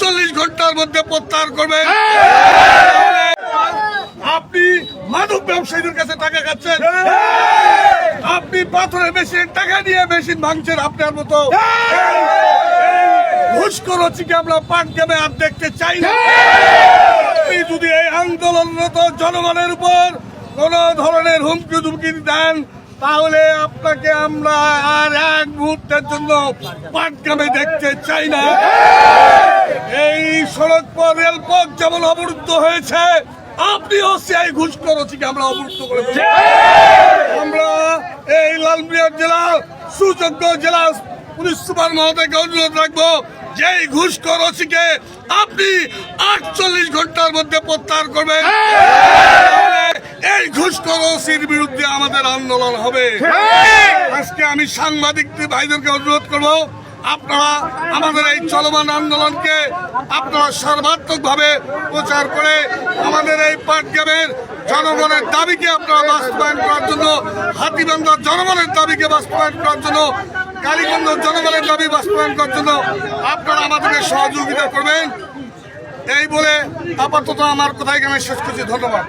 চল্লিশ ঘণ্টার মধ্যে প্রত্যাহার করবেন। আপনি মাদক ব্যবসায়ীদের কাছে টাকা খাচ্ছেন। আপনি পাথরের মেশিন, টাকা দিয়ে মেশিন ভাঙছেন আপনার মতো। ঘুষখোর হচ্ছিকে আমরা পাট আর দেখতে চাই না। আপনি যদি এই আন্দোলনরত জনগণের উপর কোন ধরনের হুমকি ধুমকি দেন, তাহলে আপনাকে আমরা আর এক মুহূর্তের জন্য পাটগ্রামে দেখতে চাই না। সড়ক পথ রেলপথ যেমন অবরুদ্ধ হয়েছে আপনিও সেই ঘুষখোর হচ্ছিকে আমরা অবরুদ্ধ করে আমরা এই লালমিয়ার জেলা সুযোগ্য জেলা পুলিশ সুপার মহোদয়কে অনুরোধ রাখব যে এই ঘুষখোর ওসিকে আপনি আটচল্লিশ ঘণ্টার মধ্যে প্রত্যাহার করবেন এই ঘুষখোর ওসির বিরুদ্ধে আমাদের আন্দোলন হবে। আজকে আমি সাংবাদিক ভাইদেরকে অনুরোধ করব আপনারা আমাদের এই চলমান আন্দোলনকে আপনারা সর্বাত্মক ভাবে প্রচার করে আমাদের এই পাটগ্রামের জনগণের দাবিকে আপনারা বাস্তবায়ন করার জন্য হাতিবান্ধার জনগণের দাবিকে বাস্তবায়ন করার জন্য কালীগঞ্জ জনগণের দাবি বাস্তবায়ন করার জন্য আপনারা আমাদেরকে সহযোগিতা করবেন। এই বলে আপাতত আমার কথা এখানে শেষ করছি। ধন্যবাদ।